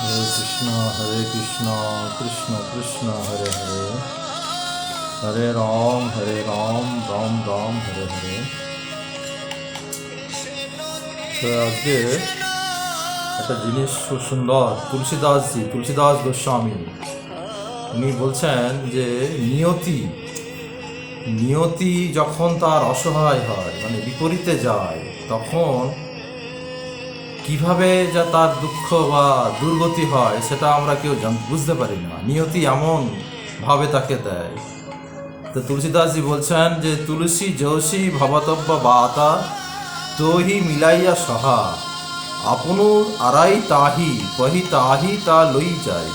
হরে কৃষ্ণ হরে কৃষ্ণ কৃষ্ণ কৃষ্ণ, হরে হরে। হরে রাম হরে রাম রাম রাম, হরে হরে। আজকে একটা জিনিস খুব সুন্দর, তুলসীদাসজি, তুলসীদাস গোস্বামী, উনি বলছেন যে নিয়তি নিয়তি যখন তার অসহায় হয় মানে বিপরীতে যায়, তখন কীভাবে যা তার দুঃখ বা দুর্গতি হয়, সেটা আমরা কেউ বুঝতে পারি না। নিয়তি এমন ভাবে তাকে দেয়। তো তুলসীদাসজি বলছেন যে, তুলসী যোশী ভবতব্য বাতা, তোহি মিলাইয়া সহা, আপনু আড়াই তাহি, পহি তাহি তা লই যাই।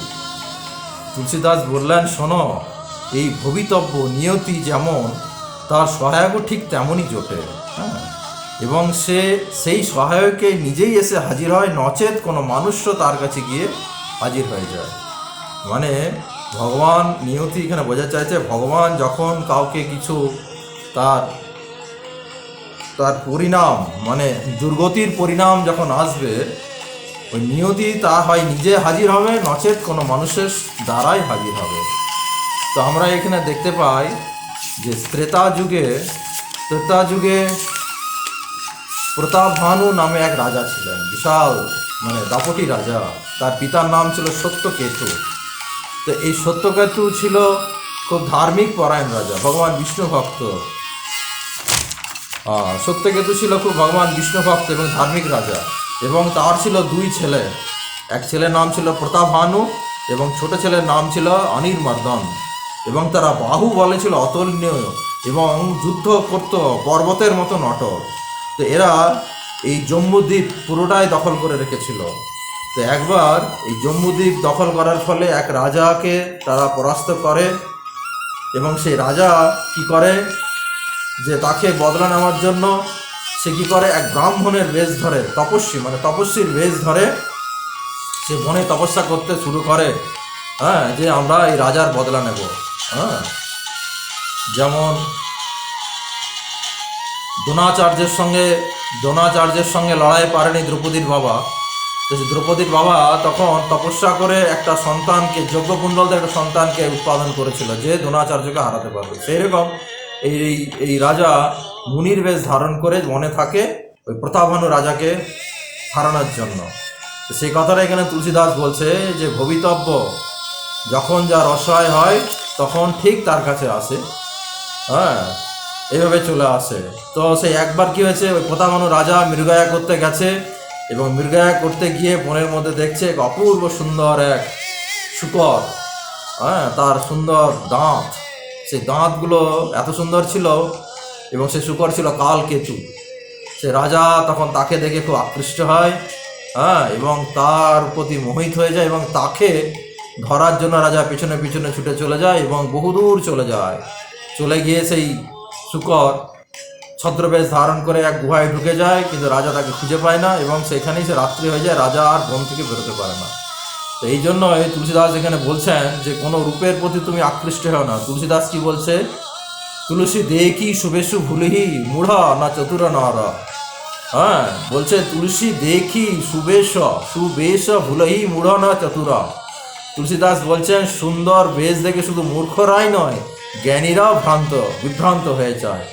তুলসীদাস বললেন, শোনো, এই ভবিতব্য, নিয়তি যেমন, তার সহায়কও ঠিক তেমনই জোটে। হ্যাঁ। এবং সে সেই সহায়কে নিজেই এসে হাজির হয়, নচেত কোনো মানুষ্য তার কাছে গিয়ে হাজির হয়ে যায়। মানে ভগবান নিয়তি এখানে বোঝা চাইছে, ভগবান যখন কাউকে কিছু তার তার পরিণাম মানে দুর্গতির পরিণাম যখন আসবে, ওই নিয়তি তা হয় নিজে হাজির হবে, নচেত কোনো মানুষের দ্বারাই হাজির হবে। তো আমরা এখানে দেখতে পাই যে ত্রেতা যুগে ত্রেতা যুগে প্রতাপ ভানু নামে এক রাজা ছিলেন, বিশাল মানে দাপটি রাজা। তার পিতার নাম ছিল সত্যকেতু। তো এই সত্যকেতু ছিল খুব ধার্মিক পরায়ণ রাজা, ভগবান বিষ্ণু ভক্ত। সত্যকেতু ছিল খুব ভগবান বিষ্ণু ভক্ত এবং ধার্মিক রাজা এবং তার ছিল দুই ছেলে। এক ছেলের নাম ছিল প্রতাপ ভানু এবং ছোট ছেলের নাম ছিল অনির্মর্দন এবং তারা বাহু বলে ছিল অতুলনীয় এবং যুদ্ধ করত পর্বতের মতো নটক। তো এরা এই জম্মুদ্বীপ পুরোটাই দখল করে রেখেছিল। তো একবার এই জম্মুদ্বীপ দখল করার ফলে এক রাজাকে তারা পরাস্ত করে এবং সেই রাজা কি করে? যে তাকে বদলা নেওয়ার জন্য সে কি করে? এক ব্রাহ্মণের বেশ ধরে, তপস্বী মানে তপস্বীর বেশ ধরে সে বনে তপস্যা করতে শুরু করে। হ্যাঁ যে আমরা এই রাজার বদলা নেব। হ্যাঁ যেমন দ্রোণাচার্যের সঙ্গে দ্রোণাচার্যের সঙ্গে লড়াই পারেনি দ্রৌপদীর বাবা। তো দ্রৌপদীর বাবা তখন তপস্যা করে একটা সন্তানকে, যজ্ঞকুণ্ডলদের একটা সন্তানকে উৎপাদন করেছিল যে দ্রোণাচার্যকে হারাতে পারবে। সেই রকম এই এই রাজা মুনির বেশ ধারণ করে মনে থাকে ওই প্রতাপানু রাজাকে হারানোর জন্য। সেই কথাটা এখানে তুলসীদাস বলছে যে ভবিতব্য যখন যার অসহায় হয় তখন ঠিক তার কাছে আসে। হ্যাঁ? এইভাবে চলে আসে। তো সেই একবার কি হয়েছে, ওই প্রতাপানু রাজা মৃগয়া করতে গেছে এবং মৃগয়া করতে গিয়ে বনের মধ্যে দেখছে এক অপূর্ব সুন্দর এক শুকর হ্যাঁ তার সুন্দর দাঁত। সেই দাঁতগুলো এত সুন্দর ছিল এবং সে শুকর ছিল কাল কেতু সে রাজা তখন তাকে দেখে খুব আকৃষ্ট হয় হ্যাঁ এবং তার প্রতি মোহিত হয়ে যায় এবং তাকে ধরার জন্য রাজা পিছনে পিছনে ছুটে চলে যায় এবং বহুদূর চলে যায়। চলে গিয়ে সেই শুকর ছদ্রবেশ ধারণ করে এক গুহায় ঢুকে যায়, কিন্তু রাজা তাকে খুঁজে পায় না এবং সেখানেই সে রাত্রি হয়ে যায়, রাজা আর বন থেকে বেরোতে পারে না। তো এই জন্য এই তুলসীদাস এখানে বলছেন যে, কোনো রূপের প্রতি তুমি আকৃষ্ট হও না। তুলসীদাস কি বলছে? তুলসী দেখি শুভেশু ভুলিহি, মূঢ় না চতুর নর। হ্যাঁ বলছে তুলসী দেখি সুবেশ সুবেশ ভুলহি, মূঢ় না চতুরা। তুলসীদাস বলছেন, সুন্দর বেশ দেখে শুধু মূর্খরাই নয় জ্ঞানীরাও ভ্রান্ত, বিভ্রান্ত হয়ে যায়।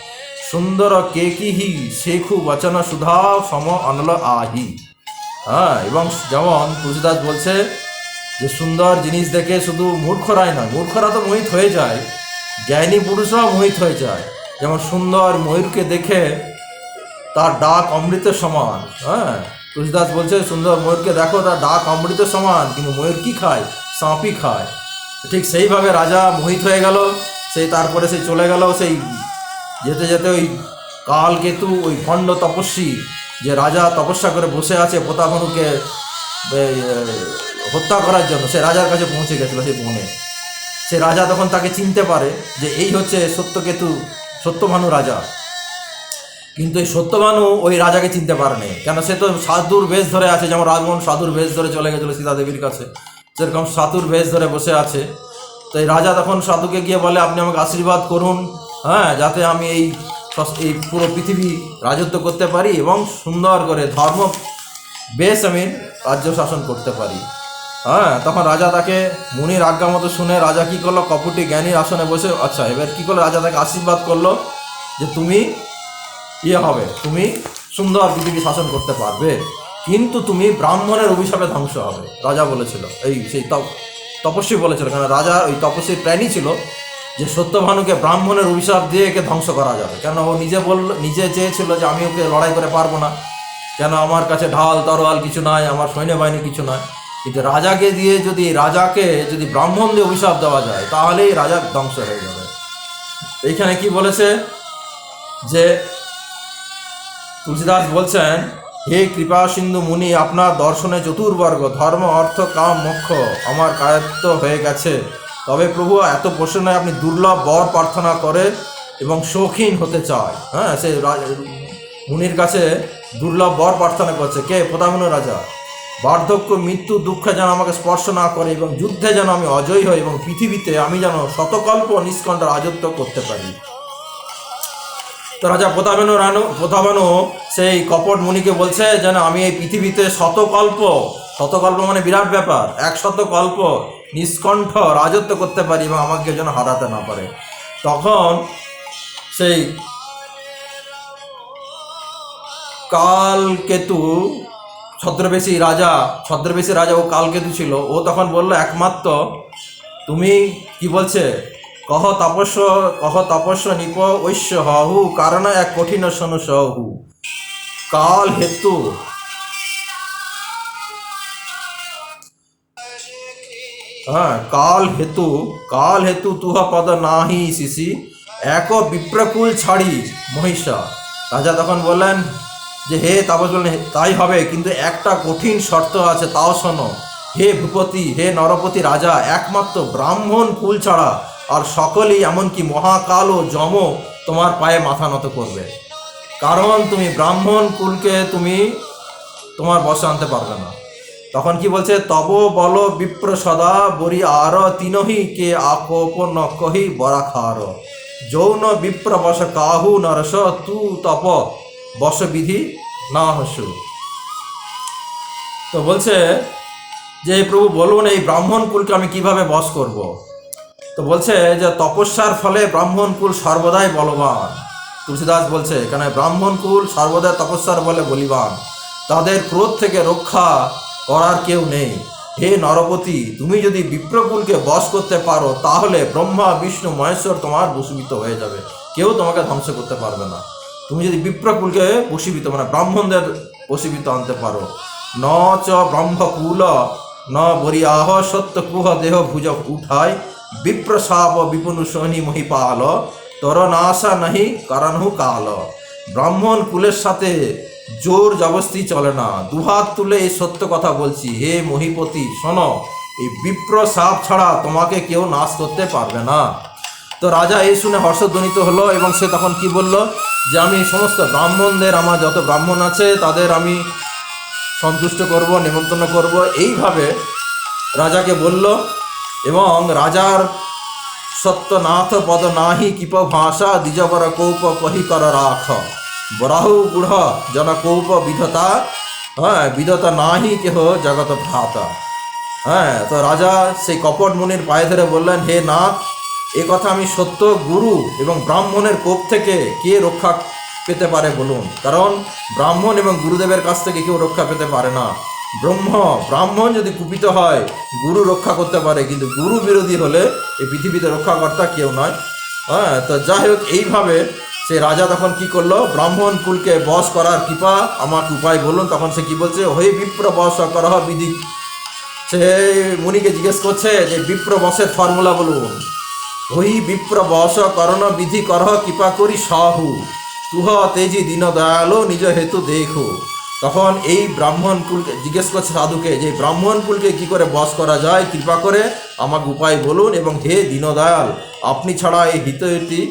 সুন্দর কে কি হি শেখু বচন সুধা সম অনল আহি। হ্যাঁ এবং যেমন তুলসীদাস বলছে যে, সুন্দর জিনিস দেখে শুধু মূর্খরাই নয়, মূর্খরা তো মোহিত হয়ে যায়। জ্ঞানী পুরুষরাও মোহিত হয়ে যায়। যেমন সুন্দর ময়ূরকে দেখে তার ডাক অমৃতের সমান। হ্যাঁ তুলসীদাস বলছে, সুন্দর ময়ূরকে দেখো, তার ডাক অমৃতের সমান, কিন্তু ময়ূর কি খায়? সাঁপই খায়। ঠিক সেইভাবে রাজা মোহিত হয়ে গেল। সেই তারপরে সে চলে গেল সেই যেতে যেতে ওই কাল কেতু ওই খণ্ড তপস্বী যে রাজা তপস্যা করে বসে আছে প্রতাপনুকে এই, হত্যা করার জন্য সে রাজার কাছে পৌঁছে গেছিল সেই বনে। সে রাজা তখন তাকে চিনতে পারে যে এই হচ্ছে সত্যকেতু সত্যভানু রাজা। কিন্তু এই সত্যভানু ওই রাজাকে চিনতে পারেনি। কেন সে তো সাধুর বেশ ধরে আছে যেমন রাজমোহন সাধুর বেশ ধরে চলে গেছিল সীতা দেবীর কাছে। সেরকম সাধুর বেশ ধরে বসে আছে তো এই রাজা তখন সাধুকে গিয়ে বলে, আপনি আমাকে আশীর্বাদ করুন হ্যাঁ যাতে আমি এই এই পুরো পৃথিবী রাজত্ব করতে পারি এবং সুন্দর করে ধর্ম বেশ আমি রাজ্য শাসন করতে পারি। হ্যাঁ তখন রাজা তাকে মুনির আজ্ঞা মতো শুনে, রাজা কি করল? কপুটি জ্ঞানীর আসনে বসে আচ্ছা এবার কি করল? রাজা তাকে আশীর্বাদ করল যে, তুমি ইয়ে হবে, তুমি সুন্দর পৃথিবী শাসন করতে পারবে, কিন্তু তুমি ব্রাহ্মণের অভিশাপে ধ্বংস হবে। রাজা বলেছিল, এই, সেই তপ- তপস্বী বলেছিল কারণ রাজা ওই তপস্বীর প্ল্যানই ছিল যে সত্যভানুকে ব্রাহ্মণের অভিশাপ দিয়ে একে ধ্বংস করা যাবে। কেন ও নিজে বলল, নিজে চেয়েছিল যে আমি ওকে লড়াই করে পারব না। কেন আমার কাছে ঢাল, তরোয়াল কিছু নাই, আমার সৈন্যবাহিনী কিছু নাই। কিন্তু রাজাকে দিয়ে যদি রাজাকে, যদি ব্রাহ্মণ দিয়ে অভিশাপ দেওয়া যায়, তাহলেই রাজা ধ্বংস হয়ে যাবে। এইখানে কি বলেছে? যে তুলসীদাস বলছেন হে কৃপা সিন্ধু মুনি, আপনার দর্শনে চতুর্বর্গ, ধর্ম, অর্থ, কাম, মোক্ষ আমার কায়ত্ত হয়ে গেছে। তবে প্রভু, এত প্রশ্নে আপনি দুর্লভ বর প্রার্থনা করে এবং শৌখিন হতে চায়। হ্যাঁ সে মুনির কাছে দুর্লভ বর প্রার্থনা করছে। কে? প্রধান রাজা। বার্ধক্য, মৃত্যু, দুঃখে যেন আমাকে স্পর্শ না করে এবং যুদ্ধে যেন আমি অজয়ী হই এবং পৃথিবীতে আমি যেন শতকল্প নিষ্কণ্ঠ রাজত্ব করতে পারি। তো রাজা প্রতাপানু রানু, প্রতাপানু সেই কপট মুনিকে বলছে যেন আমি এই পৃথিবীতে শতকল্প শতকল্প মানে বিরাট ব্যাপার, এক শতকল্প নিষ্কণ্ঠ রাজত্ব করতে পারি এবং আমাকে যেন হারাতে না পারে। তখন সেই কালকেতু ছদ্রবেশী রাজা ছদ্রবেশী রাজা ও কালকেতু ছিল, ও তখন বলল, একমাত্র তুমি কি বলছে? কহ তপস্য কহ তপস্য নিপ ঐশ্য হহু, কারণ এক কঠিন সনু সহু। কাল হেতু। হ্যাঁ কাল হেতু। কাল হেতু তুহ পদ নাহি শিশি, এক বিপ্রকুল ছাড়ি মহিষা। রাজা তখন বললেন যে, হে তাপস বললেন তাই হবে, কিন্তু একটা কঠিন শর্ত আছে, তাও শোনো। হে ভূপতি, হে নরপতি রাজা, একমাত্র ব্রাহ্মণ কুল ছাড়া আর সকলেই এমনকি মহাকাল ও যম তোমার পায়ে মাথা নত করবে। কারণ তুমি ব্রাহ্মণ কুলকে তুমি তোমার বসে আনতে পারবে না। তখন কি বলছে? তব বল বিপ্র সদা বরি আর তিনহি কে আকোপ নকহি বরা খার যৌন বিপ্র বস কাহু নরস তু তপ বস বিধি না হসু তো বলছে যে প্রভু বলুন, এই ব্রাহ্মণ কুলকে আমি কীভাবে বস করব। তো বলছে যে তপস্যার ফলে ব্রাহ্মণ কুল সর্বদাই বলবান। তুলসীদাস বলছে, এখানে ব্রাহ্মণ কুল সর্বদা তপস্যার বলে বলিবান। তাদের ক্রোধ থেকে রক্ষা করার কেউ নেই। হে নরপতি, তুমি যদি বিপ্রকুলকে বশ করতে পারো, তাহলে ব্রহ্মা, বিষ্ণু, মহেশ্বর তোমার বসীভূত হয়ে যাবে। কেউ তোমাকে ধ্বংস করতে পারবে না। তুমি যদি বিপ্রকুলকে বসীভূত মানে ব্রাহ্মণদের বসীভূত আনতে পারো। ন চ ব্রহ্মকুল, ন বরিয়াহ, সত্য কুহ দেহ ভুজ উঠায়। বিপ্র সাপ বিপুনু শনি মহিপাল, তর নাশা নাহি কারণহু কাল। ব্রাহ্মণ কুলের সাথে জোর জবস্তি চলে না। দুহাত তুলে এই সত্য কথা বলছি। হে মহিপতি, শোনো, এই বিপ্র সাপ ছাড়া তোমাকে কেউ নাশ করতে পারবে না। তো রাজা এই শুনে হর্ষধ্বনিত হলো এবং সে তখন কি বলল? যে আমি সমস্ত ব্রাহ্মণদের, আমার যত ব্রাহ্মণ আছে, তাদের আমি সন্তুষ্ট করব, নিমন্ত্রণ করব। এইভাবে রাজাকে বলল এবং রাজার সত্যনাথ পদ নাহি কিপ ভাষা দ্বিজবর কৌপ কহি কর রাখ। বরাহু গুঢ় জন কৌপ বিধতা হ্যাঁ বিধতা নাহি কেহ জগত ভ্রাতা। হ্যাঁ তো রাজা সেই কপট মুনির পায়ে ধরে বললেন, হে নাথ, এ কথা আমি সত্য, গুরু এবং ব্রাহ্মণের কোপ থেকে কে রক্ষা পেতে পারে বলুন? কারণ ব্রাহ্মণ এবং গুরুদেবের কাছ থেকে কেউ রক্ষা পেতে পারে না। ব্রহ্ম, ব্রাহ্মণ যদি কুপিত হয়, গুরু রক্ষা করতে পারে, কিন্তু গুরু বিরোধী হলে এই পৃথিবীতে রক্ষাকর্তা কেউ নয়। হ্যাঁ তো যাই হোক, এইভাবে সে রাজা তখন কি করল? ব্রাহ্মণ কুলকে বশ করার কৃপা আমাকে উপায় বলুন। তখন সে কি বলছে? হয়ে বিপ্র বস কর বিধি সে মুনিকে জিজ্ঞেস করছে যে, বিপ্র বসের ফর্মুলা বলুন। ওই বিপ্র বস করণ বিধি, করহ কৃপা করি সাহু। তুহ তেজি দীন দয়ালো, নিজ হেতু দেখো। তখন এই ব্রাহ্মণ কুলকে জিজ্ঞেস করছে সাধুকে যে, ব্রাহ্মণ কুলকে কি করে বস করা যায়? কৃপা করে আমাকে উপায় বলুন এবং হে দীনদয়াল, আপনি ছাড়া এই হিতৈতী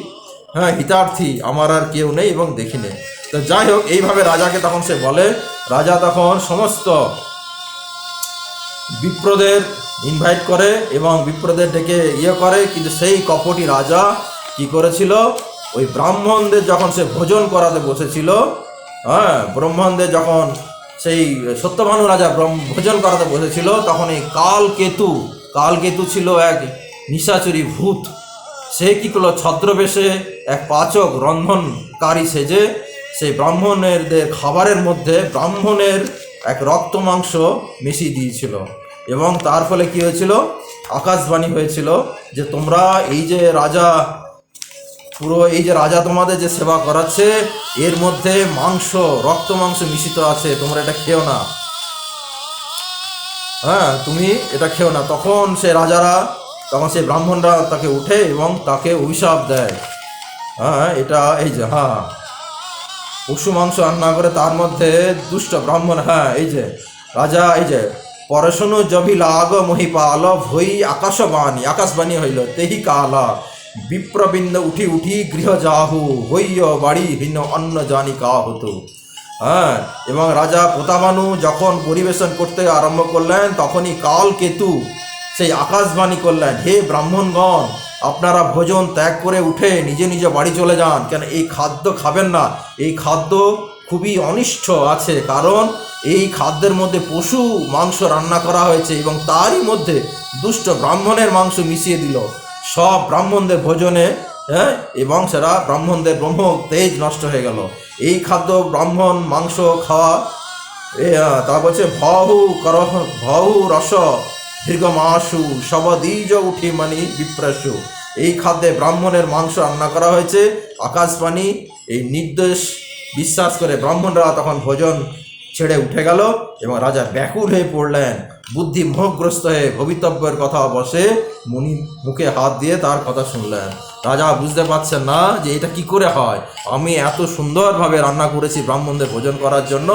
হ্যাঁ হিতার্থী আমার আর কেউ নেই এবং দেখিনি তো যাই হোক, এইভাবে রাজাকে তখন সে বলে। রাজা তখন সমস্ত বিপ্রদের ইনভাইট করে এবং বিপ্রদের ডেকে ইয়ে করে, কিন্তু সেই কপটি রাজা কি করেছিল? ওই ব্রাহ্মণদের যখন সে ভোজন করাতে বসেছিল হ্যাঁ ব্রাহ্মণদের যখন সেই সত্যভানু রাজা ভোজন করাতে বসেছিল তখন এই কাল কেতু কাল কেতু ছিল এক নিশাচুরি ভূত। সে কি করল? ছদ্রবেশে এক পাচক রন্ধনকারী সেজে সেই ব্রাহ্মণেরদের খাবারের মধ্যে ব্রাহ্মণের এক রক্ত মাংস মিশিয়ে দিয়েছিল। এবং তার ফলে কি হয়েছিল? আকাশবাণী হয়েছিল যে তোমরা এই যে রাজা পুরো এই যে রাজা তোমাদের যে সেবা করাচ্ছে, এর মধ্যে মাংস, রক্ত মাংস মিশ্রিত আছে, তোমরা এটা খেও না। হ্যাঁ তুমি এটা খেও না। তখন সে রাজারা, তখন সে ব্রাহ্মণরা তাকে উঠে এবং তাকে অভিশাপ দেয়। হ্যাঁ এটা এই যে হ্যাঁ। পশু মাংস রান্না করে তার মধ্যে দুষ্ট ব্রাহ্মণ হ্যাঁ এই যে, রাজা, এই যে, পরশনু জভি লাগ মহিপাল ভই আকাশবাণী আকাশবাণী হইল, তেহি কালা। বিপ্রবৃন্দ উঠি উঠি গৃহ যাহু হইয় বাড়ি হীন অন্ন জানি কা হতো হ্যাঁ এবং রাজা প্রতামানু যখন পরিবেশন করতে আরম্ভ করলেন, তখনই কাল কেতু সেই আকাশবাণী করলেন, হে ব্রাহ্মণগণ, আপনারা ভোজন ত্যাগ করে উঠে নিজে নিজে বাড়ি চলে যান, কেন এই খাদ্য খাবেন না? এই খাদ্য খুবই অনিষ্ট আছে, কারণ এই খাদ্যের মধ্যে পশু মাংস রান্না করা হয়েছে এবং তারই মধ্যে দুষ্ট ব্রাহ্মণের মাংস মিশিয়ে দিল। সব ব্রাহ্মণদের ভোজনে হ্যাঁ এবং সেটা ব্রাহ্মণদের ব্রহ্ম তেজ নষ্ট হয়ে গেল। এই খাদ্য ব্রাহ্মণ মাংস খাওয়া এ আহ, তা বলছে ভহু করহ ভহু রস দীর্ঘমাসু সবদীজ উঠি মানি বিপ্রাসু। এই খাদ্যে ব্রাহ্মণের মাংস রান্না করা হয়েছে আকাশবাণী এই নির্দেশ বিশ্বাস করে ব্রাহ্মণরা তখন ভোজন ছেড়ে উঠে গেল এবং রাজা ব্যাকুল হয়ে পড়লেন। বুদ্ধি মোহগ্রস্ত হয়ে ভবিতব্যের কথা বসে মুনি মুখে হাত দিয়ে তার কথা শুনলেন। রাজা বুঝতে পারছেন না যে এটা কি করে হয়। আমি এত সুন্দরভাবে রান্না করেছি ব্রাহ্মণদের ভোজন করার জন্য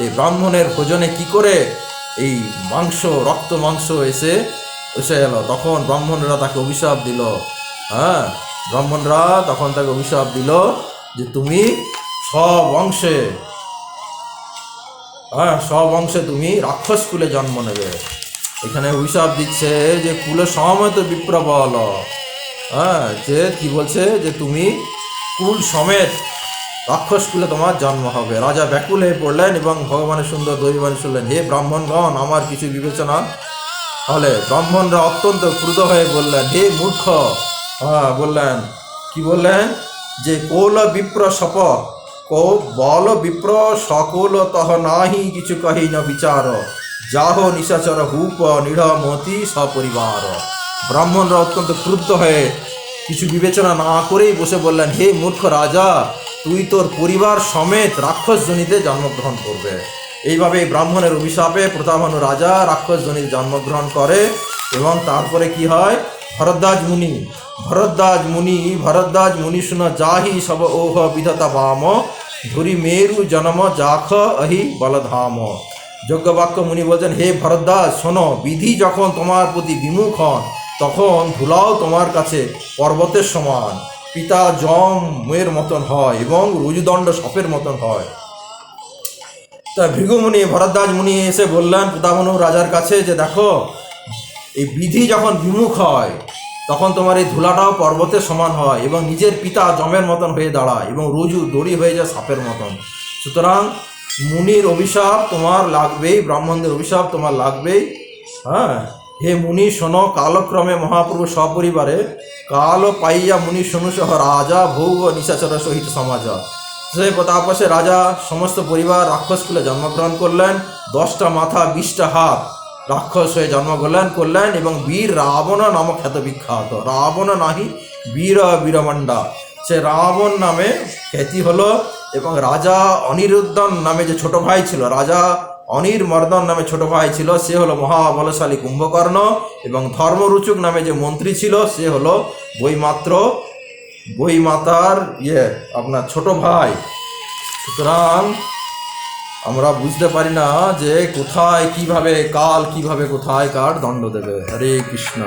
এই ব্রাহ্মণের ভোজনে কি করে এই মাংস, রক্ত মাংস এসে এসে এলো। তখন ব্রাহ্মণরা তাকে অভিশাপ দিল। হ্যাঁ ব্রাহ্মণরা তখন তাকে অভিশাপ দিল যে তুমি সব অংশে হ্যাঁ সব অংশে তুমি রাক্ষস কুলে জন্ম নেবে। এখানে অভিশাপ দিচ্ছে যে কুলে সমেত বিপ্র বল হ্যাঁ যে কি বলছে? যে তুমি কুল সমেত রাক্ষস কুলে তোমার জন্ম হবে। রাজা ব্যাকুল হয়ে পড়লেন এবং ভগবানের সুন্দর দৈবানী শুনলেন, হে ব্রাহ্মণগণ, আমার কিছু বিবেচনা হলে। ব্রাহ্মণরা অত্যন্ত ক্রুদ্ধ হয়ে বললেন, হে মূর্খ। হ্যাঁ বললেন, কি বললেন? যে কৌল বিপ্র সপ কো বল বিপ্র সকল তহ নাহি কিছু কহি ন বিচার যাহ নিশাচর হুপ নিঢ় মতি সপরিবার ব্রাহ্মণরা অত্যন্ত ক্রুদ্ধ হয়ে কিছু বিবেচনা না করেই বসে বললেন হে মূর্খ রাজা তুই তোর পরিবার সমেত রাক্ষস জনিতে জন্মগ্রহণ করবে এইভাবে ব্রাহ্মণের অভিশাপে প্রতাপানু রাজা রাক্ষস জনিতে জন্মগ্রহণ করে এবং তারপরে কি হয়? ভরদ্বাজ মুনি ভরদ্বাজ মুনি ভরদ্বাজ মুনি শুন যাহি সব ওহ বিধতা বাম, ধুরি মেরু জনম জাখ অহি বলধাম। যজ্ঞবাক্য মুনি বলছেন, হে ভরদ্বাজ, শোনো, বিধি যখন তোমার প্রতি বিমুখ হন তখন ধুলাও তোমার কাছে পর্বতের সমান। পিতা জমের মতন হয় এবং রুজুদণ্ড সাপের মতন হয়। তা ভৃগুমুনি, ভরদ্বাজ মুনি এসে বললেন পিতামনু রাজার কাছে যে দেখো, এই বিধি যখন বিমুখ হয় তখন তোমার এই ধুলাটাও পর্বতের সমান হয় এবং নিজের পিতা জমের মতন হয়ে দাঁড়ায় এবং রুজু দড়ি হয়ে যায় সাপের মতন। সুতরাং মুনির অভিশাপ তোমার লাগবেই, ব্রাহ্মণদের অভিশাপ তোমার লাগবেই। হ্যাঁ? হে মুনি, শোনো, কালক্রমে মহাপ্রভু সপরিবারে কাল পাইয়া মুনি শোনু সহ রাজা, ভৌগ নিশাচর সহিত সমাজা। তাপসে রাজা, সমস্ত পরিবার রাক্ষসকুলে জন্মগ্রহণ করলেন। দশটা মাথা, বিশটা হাত। রাক্ষস হয়ে জন্মগ্রহণ করলেন এবং বীর রাবণ নামক খ্যাত বিখ্যাত রাবণ নাহি, বীর বীরমণ্ডা। সে রাবণ নামে খ্যাতি হলো এবং রাজা অনিরুদ্ধন নামে যে ছোট ভাই ছিল, রাজা অনির্মর্দন নামে ছোট ভাই ছিল, সে হলো মহাবলশালী কুম্ভকর্ণ এবং ধর্মরুচুক নামে যে মন্ত্রী ছিল, সে হলো বইমাত্র বইমাতার ইয়ে আপনার ছোট ভাই। সুতরাং আমরা বুঝতে পারি না যে কোথায়, কীভাবে, কাল, কীভাবে, কোথায় কার দণ্ড দেবে। হরে কৃষ্ণ।